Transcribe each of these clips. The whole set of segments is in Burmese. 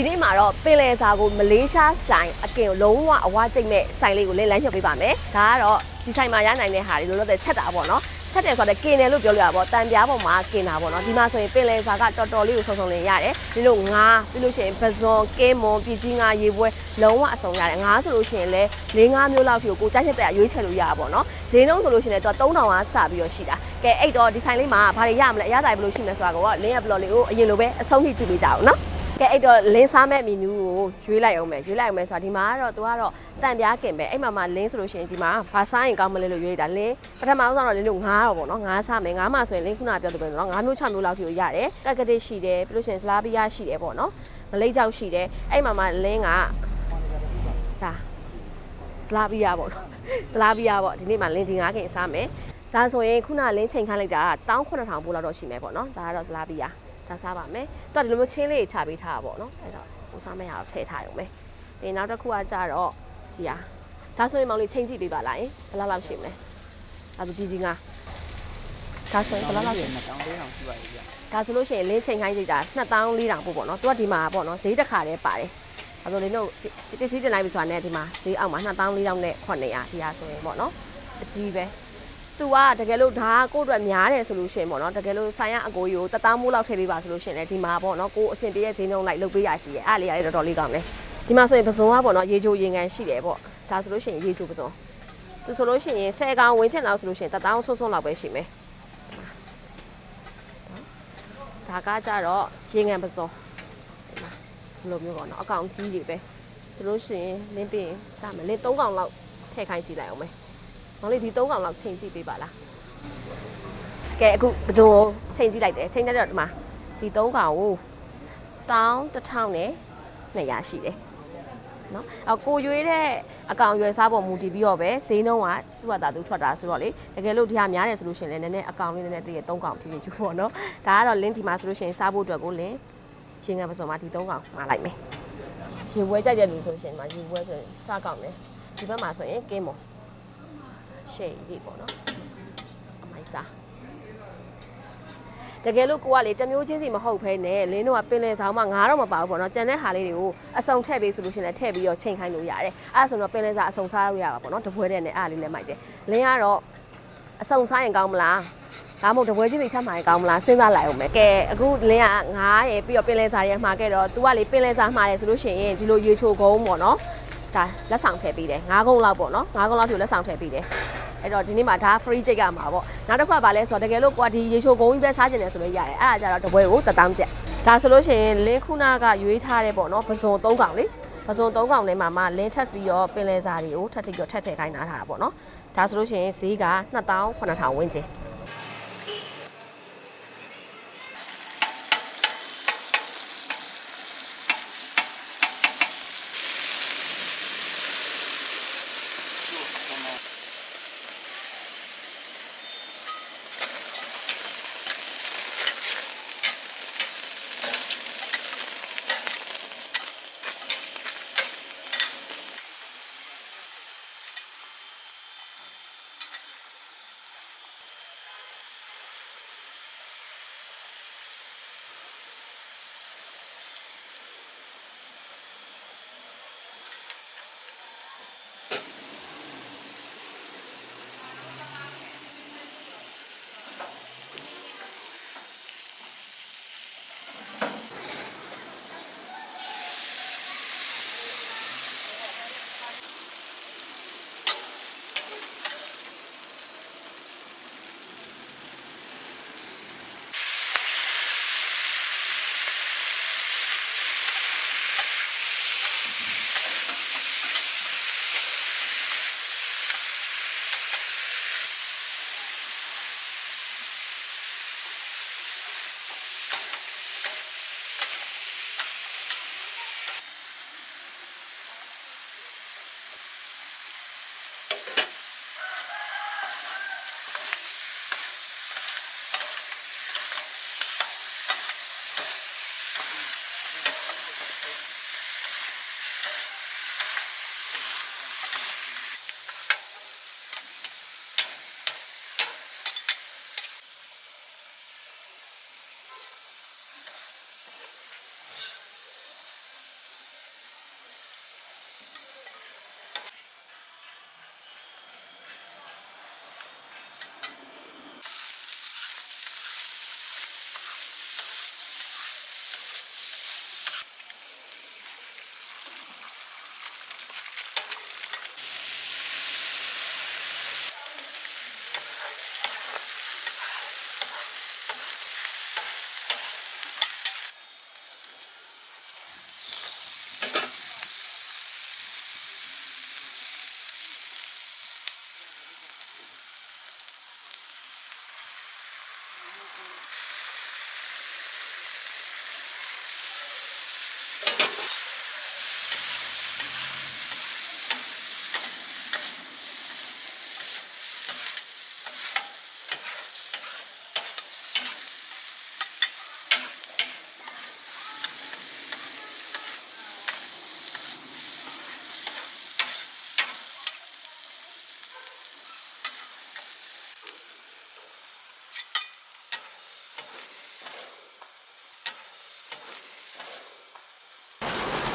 ဒီနေ့မှာတော့ပင်လယ်စာကိုမလေးရှားဆိုင်အကင်ကိုလုံးဝအဝကျိတ်မဲ့ဆိုင်လေးကိုလည်းလမ်းညွှန်ပေးပါမယ်ဒါကတော့ဒီဆိုင်မှာရနိုင်တဲ့ဟာတွေလို့လို့တဲ့ချက်တာပေါ့နော်ချက်တယ်ဆိုတော့ကင်တယ်လို့ပြောလို့ရပါပေါ့တန်ပြားပေါ်မှာကင်တာပေါ့နော်ဒီမှာဆိုရင်ပင်လယ်စာကတော်တော်လေးကိုဆုံဆုံလင်းရတယ်ဒီလိုငါးပြီးလို့ရှိရင်ပဇွန်ကင်းမွန်ပြည်ကြီးငါရေပွဲလုံးဝအစုံရတယ်ငါးဆိုလို့ရှိရင်လည်း၄၅မျိုးလောက်ထိကိုကိုကြိုက်ချက်တဲ့အရွေးချယ်လို့ရတာပေါ့နော်ဈေးနှုန်းဆိုလို့ရှိရင်လည်းတော့3000ကစပြီးတော့ရှိတာကဲအဲ့တော့ဒီဆိုင်လေးမှာဘာတွေရမလဲအရသာဘယ်လိုရှိမလဲဆိုတာကိုလင်းရဲ့ဘလော့လေးကိုအရင်လိုပဲအဆုံးထိကြည့်ပေးကြအောင်နော် ကဲအဲ့တော့လင်းစားမဲ့မီနူးကိုရွေးလိုက်အောင်မယ်ရွေးလိုက်အောင်မယ်ဆိုတာဒီမှာကတော့သူကတော့တန်ပြားကင်ပဲအဲ့မှာမှလင်းဆိုလို့ရှိရင်ဒီမှာဘာစားရင်ကောင်းမလဲလို့ရွေးတာလင်းပထမဆုံးတော့လင်းတို့ငားတော့ပေါ့နော်ငားစားမယ်ငားမှဆိုရင်လင်းခုနကပြောသလိုပဲနော်ငားမျိုး6မျိုးလောက်ထိကိုရတယ်တက်ကတိရှိတယ်ပြီးလို့ရှိရင်စလာဘီယာရှိတယ်ပေါ့နော်မလိတ်ကြောက်ရှိတယ်အဲ့မှာမှလင်းကဒါစလာဘီယာပေါ့နော်စလာဘီယာပေါ့ဒီနေ့မှလင်းဒီငားခင်စားမယ်ဒါဆိုရင်ခုနလင်းချိန်ခိုင်းလိုက်တာ18000ပို့လောက်တော့ရှိမယ်ပေါ့နော်ဒါကတော့စလာဘီယာ ဒါစားပါမယ်တော့ဒီလိုမျိုးချင်းလေးချပေးထားတာပေါ့နော်အဲ့တော့ကိုစားမယ့်ဟာကိုထည့်ထားရုံပဲဒီနောက်တစ်ခုကကြတော့ဒီဟာဒါဆိုရင်မောင်လေးချိန်ကြည့်ပေးပါလားယင်ဘယ်လောက်လောက်ရှိမလဲဒါဆိုပြည်စီငါဒါဆိုရင်ဘယ်လောက်လောက်ရှိမလဲတောင်းလေးအောင်ရှိပါရဲ့ဗျဒါဆိုလို့ရှိရင်လင်းချိန်ခိုင်းလိုက်တာ2400ပို့ပေါ့နော်သူကဒီမှာပေါ့နော်ဈေးတစ်ခါတည်းပါတယ်ဒါဆိုလင်းတို့ဒီပစ္စည်းတင်လိုက်ပြီဆိုတာနဲ့ဒီမှာဈေးအောက်မှာ2400နဲ့900ဒီဟာဆိုရင်ပေါ့နော်အကြီးပဲ သူကတကယ်လို့ဒါကကိုယ့်အတွက်များတယ်ဆိုလို့ရှိရင်ပေါ့နော်တကယ်လို့ဆိုင်ရအကိုကြီးကိုတသားမိုးလောက်ထည့်ပေးပါဆိုလို့ရှိရင်လည်းဒီမှာပေါ့နော်ကိုယ်အဆင်ပြေတဲ့ဈေးနှုန်းလိုက်လုပ်ပေးရရှိရဲ့အဲ့လေးရတယ်တော်တော်လေးကောင်းတယ်ဒီမှာဆိုရင်ပစုံကပေါ့နော်ရေချိုရေငန်ရှိတယ်ပေါ့ဒါဆိုလို့ရှိရင်ရေချိုပစုံသူဆိုလို့ရှိရင်10ကောင်ဝင်းချင်လောက်ဆိုလို့ရှိရင်တသားဆုံးဆုံးလောက်ပဲရှိမယ်ဒါကကြတော့ရေငံပစုံဒီလိုမျိုးပေါ့နော်အကောင်ကြီးတွေပဲသူလို့ရှိရင်လင်းပင်စမယ်လင်း၃កောင်လောက်ထည့်ခိုင်းကြည့်လိုက်အောင်မယ် မောင်လေးဒီ၃កောင်လောက်ချိန်ကြည့်ပေးပါလားကဲအခုဘဒုံကိုချိန်ကြည့်လိုက်တယ်ချိန်လိုက်တော့ဒီမှာဒီ၃កောင်ကို1100နဲ့200ရှိတယ်နော်အကိုရွေးတဲ့အကောင်ရွယ်စားပေါ်မူတည်ပြီးတော့ပဲဈေးနှုန်းကသူ့ဟာတာသူထွက်တာဆိုတော့လေတကယ်လို့ဒီဟာများတယ်ဆိုလို့ရှိရင်လည်းနည်းနည်းအကောင်လေးနည်းနည်းတည်း၃កောင်ဖြစ်ဖြစ်ယူပေါ့နော်ဒါကတော့လင်းဒီမှာဆိုလို့ရှိရင်စားဖို့အတွက်ကိုလင်းရှင်ငံပစုံမှာဒီ၃កောင်မှာလိုက်မယ်ရေပွဲကြိုက်တဲ့လူဆိုရှင်မှာရေပွဲဆိုရင်စားကောင်းတယ်ဒီဘက်မှာဆိုရင်ကင်းမော် ရှေ့ဒီပေါ့နော်အမိုက်စားတကယ်လို့ကိုကလေတစ်မျိုးချင်းစီမဟုတ်ဖဲနဲ့လင်းတို့ကပင်လယ်ဆောင်မှာငါတော့မပါဘူးပေါ့နော်ကြံတဲ့ဟာလေးတွေကိုအစုံထည့်ပေးဆိုလို့ရှရင်လည်းထည့်ပြီးတော့ချိန်ခိုင်းလို့ရတယ်အဲ့ဒါဆိုတော့ပင်လယ်စာအစုံစားလို့ရပါပေါ့နော်တပွဲတဲ့နဲ့အားလေးလည်းမိုက်တယ်လင်းကတော့အစုံစားရင်ကောင်းမလားဒါမှမဟုတ်တပွဲချင်းတွေချက်မှာရင်ကောင်းမလားစဉ်းစားလိုက်အောင်မယ်ကဲအခုလင်းကငါးရယ်ပြီးတော့ပင်လယ်စာရယ်မှာခဲ့တော့ तू ကလေပင်လယ်စာမှာရယ်ဆိုလို့ရှိရင်ဒီလိုရေချိုကုန်းပေါ့နော် ဒါလက်ဆောင်ထည့်ပေးတယ်ငါးကုန်းလောက်ပေါ့နော်ငါးကုန်းလောက်ဖြူလက်ဆောင်ထည့်ပေးတယ်အဲ့တော့ဒီနေ့မှာဒါ free ကြိတ်ရမှာပေါ့နောက်တစ်ခါပါလဲဆိုတော့တကယ်လို့ကိုကဒီရေချိုကုန်းကြီးပဲစားကျင်တယ်ဆိုလို့ရတယ်အဲ့ဒါကြတော့တပွဲကိုတထောင်ကျက်ဒါဆိုလို့ရှိရင်လင်းခုနာကရွေးထားတယ်ပေါ့နော်ပဇွန်၃កောင်လေပဇွန်၃កောင်ထဲမှာမှလင်းထပ်ပြီးတော့ပင်လယ်စာတွေကိုထပ်ထည့်ပြီးတော့ထပ်ထည့်ခိုင်းထားတာပေါ့နော်ဒါဆိုလို့ရှိရင်ဈေးက2900ဝန်းကျင်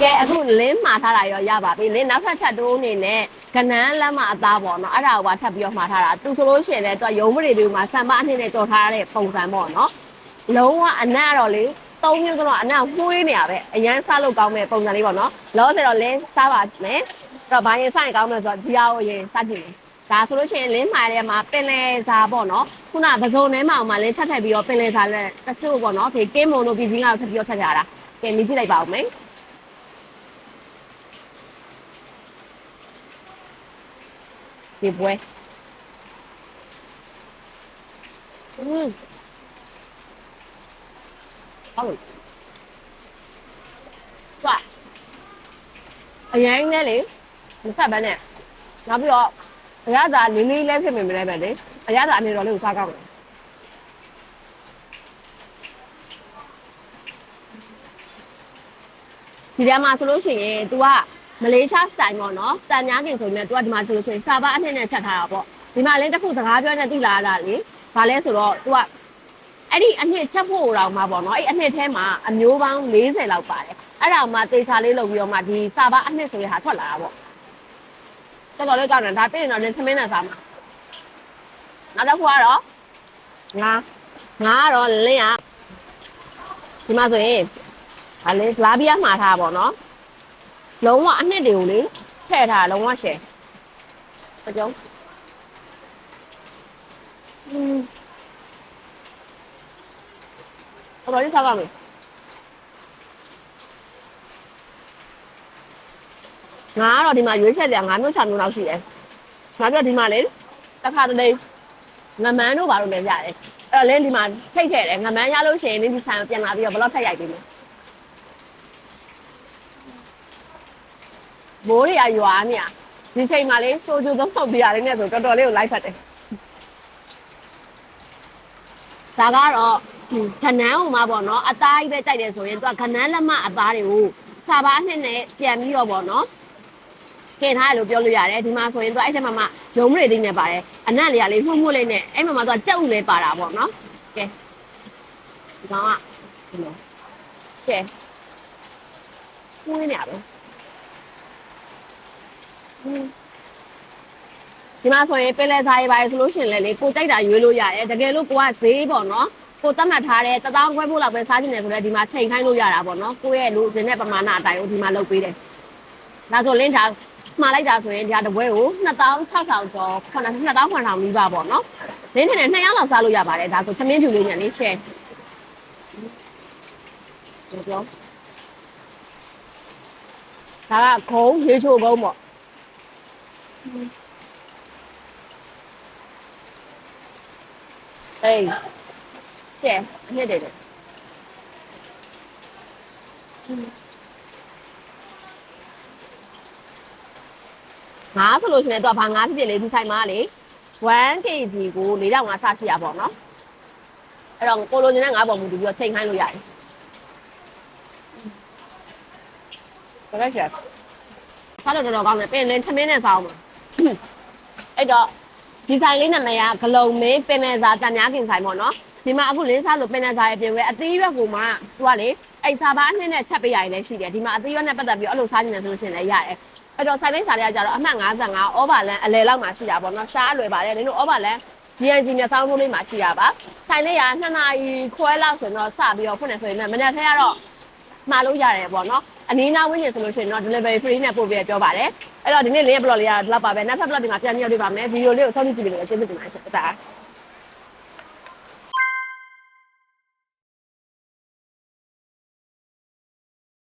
ကဲအခုလင်းမှာထားတာရောရပါပြီလင်းနောက်ထပ်ထပ်တိုးအနေနဲ့ကနန်းလက်မအသားပေါ့နော်အဲ့ဒါကိုပါထပ်ပြီးတော့မှာထားတာသူဆိုလို့ရှိရင်လည်းသူကရုံးမတွေတွေမှာဆံမအနှစ်နဲ့ကြော်ထားရတဲ့ပုံစံပေါ့နော်လုံးဝအနက်ကတော့လေသုံးမျိုးကတော့အနက်မှုေးနေရပဲအရန်စားလို့ကောင်းမဲ့ပုံစံလေးပေါ့နော်လောဆယ်တော့လင်းစားပါမယ်အဲ့တော့ဘာရင်စားရင်ကောင်းမလဲဆိုတော့ဒီဟာကိုရင်စားကြည့်မယ်ဒါဆိုလို့ရှိရင်လင်းမှာထဲမှာပင်လယ်စာပေါ့နော်ခုနကပစုံထဲမှာမှလင်းထပ်ထပ်ပြီးတော့ပင်လယ်စာနဲ့တဆူပေါ့နော်ဒီကင်းမုံတို့ပြည်ကြီးကတော့ထပ်ပြီးတော့ထပ်ကြတာကဲမြည်ကြည့်လိုက်ပါဦးမယ် ဒီပွဲอืมဟုတ်ပြီသွားအရင်နဲ့လေမဆက်ဘဲနဲ့နောက်ပြီးတော့အရသာလေးလေးလဲဖြစ်မိမလဲပဲလေအရသာအနေတော်လေးကိုစားကောင်းတယ်ဒီထဲမှာဆိုလို့ရှိရင် तू က မလေးရှားစတိုင်ပေါ့နော်တန်များခင်ဆိုရင် तू ကဒီမှာဆိုလို့ရှိရင်စာပါအနှစ်နဲ့ချက်ထားတာပေါ့ဒီမှာလည်းတစ်ခုစကားပြောနေသိလာတာလေဘာလဲဆိုတော့ तू ကအဲ့ဒီအနှစ်ချက်ဖို့တော့မှာပေါ့နော်အဲ့အနှစ်ထဲမှာအမျိုးပေါင်း40လောက်ပါတယ်အဲ့ဒါမှတေချာလေးလုပ်ပြီးတော့မှဒီစာပါအနှစ်ဆိုတဲ့ဟာထွက်လာတာပေါ့တော်တော်လေးကောင်းတယ်ဒါပြည့်ရင်တော့လင်းသမင်းနဲ့စားမှာနောက်တစ်ခုကတော့ငါငါကတော့လင်းကဒီမှာဆိုရင်အလင်းစလာဘီယာမှာထားပါတော့နော် လုံးဝအနှစ်တွေကိုလေထည့်ထားတာလုံးဝရှယ်မကြောက်อืมတော်တော်လေးစားပါမယ်ငါကတော့ဒီမှာရွေးချက်တယ်ငါမျိုးချမျိုးလောက်ရှိတယ်ငါပြောဒီမှာလေတစ်ခါတလေငမန်းတို့ဘာလို့လဲရတယ်အဲ့တော့လင်းဒီမှာချိတ်ထည့်တယ်ငမန်းရလို့ရှိရင်လင်းဒီဆန်ပြန်လာပြီးတော့ဘယ်လောက်ထက်ရိုက်ပေးမလဲ မိုးတွေကရွာနေရဒီချိန်မှာလေစိုးကျူသုံးပုံပြရတယ်နဲ့ဆိုတော်တော်လေးကိုလိုက်ဖတ်တယ်ဒါကတော့ခနန်းဟိုမှာပေါ့နော်အသားကြီးပဲကြိုက်တယ်ဆိုရင်သူကခနန်းလက်မအသားတွေကိုစာပါအနှစ်နဲ့ပြန်ပြီးတော့ပေါ့နော်ကင်ထားတယ်လို့ပြောလို့ရတယ်ဒီမှာဆိုရင်သူအဲ့ထဲမှာမှရုံမတွေတင်းနေပါတယ်အနက်လေးကလေးမှုမှုလေးနဲ့အဲ့မှာမှသူကကြက်ဥလေးပါတာပေါ့နော်ကဲဒီကောင်ကဒီလိုရှယ်မှုနေရပါ ဒီမှာဆိုရင်ပင်လယ်စားရေးပါရဆိုလို့ရှိရင်လည်းလေကိုကြိုက်တာရွေးလို့ရတယ်တကယ်လို့ကိုကဈေးပေါ့နော်ကိုတတ်မှတ်ထားတဲ့တသောင်းခွဲဖို့လောက်ပဲစားချင်တယ်ဆိုတော့ဒီမှာချိန်ခိုင်းလို့ရတာပေါ့နော်ကိုရဲ့လူဒီနဲ့ပမာဏအတိုင်းကိုဒီမှာလုပ်ပေးတယ်ဒါဆိုလင်းဒါမှားလိုက်တာဆိုရင်ဒီဟာတစ်ပွဲကို2600ကျော်9000 9000နီးပါပေါ့နော်လင်းထင်တယ်2ယောက်လောက်စားလို့ရပါတယ်ဒါဆိုသမင်းဖြူလေးညနေ share ပြောဒါကခုံးရေချိုကုန်းပေါ့ ဟေးရှယ်အနှစ်တယ်တယ်ငါဆိုလို့ရှိရင်တော့ဘာငါဖြစ်ဖြစ်လေဒီဆိုင်မှာလေ 1kg ကို4500ဆရှိရပေါ့နော်အဲ့တော့ကိုလိုချင်တဲ့ငါပေါ်မူတည်ပြီးတော့ချိန်ခိုင်းလို့ရတယ်ဘာလဲရှာစားတော့တော်တော်ကောင်းတယ်ပင်လင်းထမင်းနဲ့စားအောင် အဲ့တော့ဒီဆိုင်လေးနာမည်ကဂလုံမင်းပင်လယ်စာတန်များခင်ဆိုင်ပေါ့နော်ဒီမှာအခုလင်းစားလို့ပင်လယ်စာရဲ့ပြင်ဝဲအသီးရွက်ကိုမှသူကလေအိတ်စာပါအနှစ်နဲ့ချက်ပေးရတယ်လည်းရှိတယ်ဒီမှာအသီးရွက်နဲ့ပတ်သက်ပြီးအဲ့လိုစားနေတယ်ဆိုလို့ရှိရင်လည်းရတယ်အဲ့တော့ဆိုင်လေးစာလေးကကြတော့အမှတ်55 over land အလယ်လောက်မှာရှိတာပေါ့နော်ရှားအလွယ်ပါတယ်နင်တို့ over land GNG မျက်စောင်းထိုးလေးမှာရှိတာပါဆိုင်လေးက2နာရီခွဲလောက်ဆိုတော့စပြီးတော့ဖွင့်နေဆိုရင်လည်းမနေ့ထဲကတော့ မှာလို့ရတယ်ပေါ့နော်အနည်းနာဝင်းနေဆိုလို့ရှိရင်တော့ delivery free နဲ့ပို့ပြီးပြောပါတယ်အဲ့တော့ဒီနေ့လေးရဲ့ blog လေးကဒီလောက်ပါပဲနောက်ထပ် blog ဒီမှာပြန်ပြီးတော့တွေ့ပါမယ်ဗီဒီယိုလေးကိုစောင့်ကြည့်ကြည့်ပြီးလို့ကျေးဇူးတင်ပါတယ်ရှင်တာ